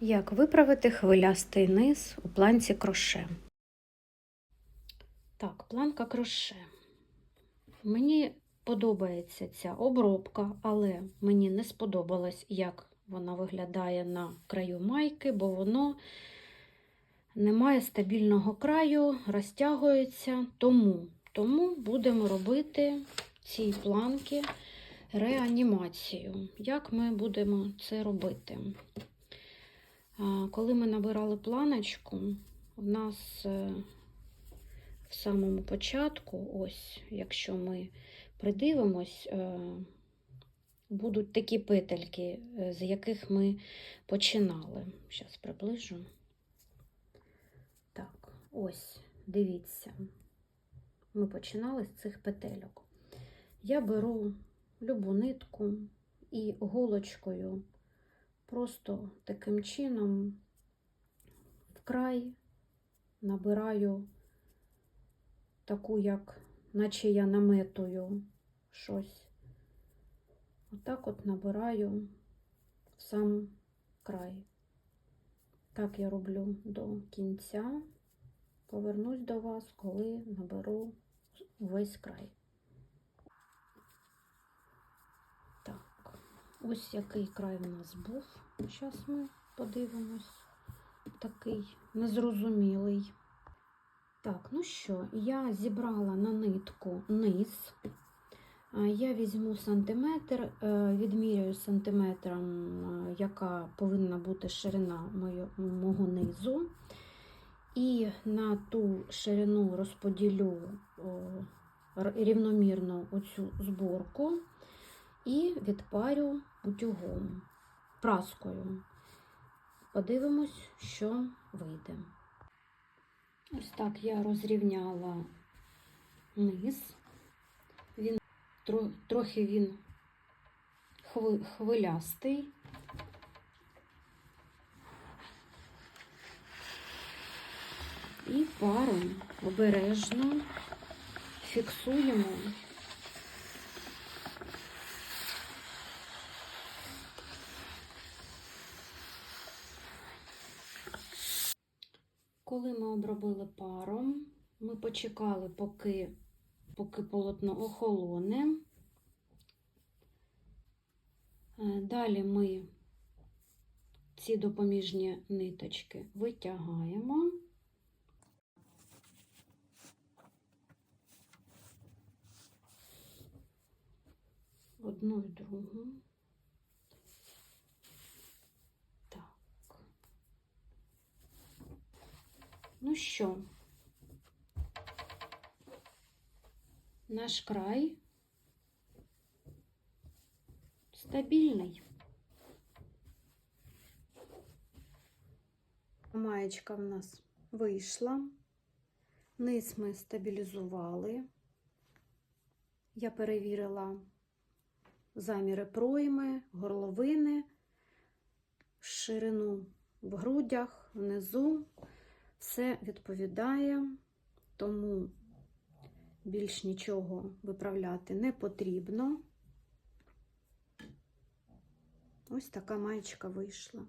Як виправити хвилястий низ у планці кроше? Так, планка кроше. Мені подобається ця обробка, але мені не сподобалось, як вона виглядає на краю майки, бо воно не має стабільного краю, розтягується. Тому, тому будемо робити цій планки реанімацію. Як ми будемо це робити? Коли ми набирали планочку, у нас е, в самому початку, ось, якщо ми придивимось, е, будуть такі петельки, е, з яких ми починали. Зараз приближу. Так, ось, дивіться. Ми починали з цих петельок. Я беру любу нитку і голочкою просто таким чином вкрай набираю таку, як наче я наметую щось. Отак от набираю сам край. Так я роблю до кінця. Повернусь до вас, коли наберу весь край. Так, ось який край у нас був. Зараз ми подивимось. Такий незрозумілий. Так, ну що, я зібрала на нитку низ. Я візьму сантиметр, е, відміряю сантиметром, е, яка повинна бути ширина мого низу. І на ту ширину розподілю рівномірно оцю зборку і відпарю утюгом, праскою. Подивимось, що вийде. Ось так я розрівняла низ. Він тро- трохи він хви- хвилястий. І паром обережно фіксуємо Коли ми обробили паром, ми почекали, поки, поки полотно охолоне. Е, Далі ми ці допоміжні ниточки витягаємо. Одну і другу. Так. Що, наш край стабільний. Маєчка в нас вийшла, низ ми стабілізували. Я перевірила заміри пройми, горловини, ширину в грудях, внизу. Все відповідає, тому більш нічого виправляти не потрібно. Ось така маєчка вийшла.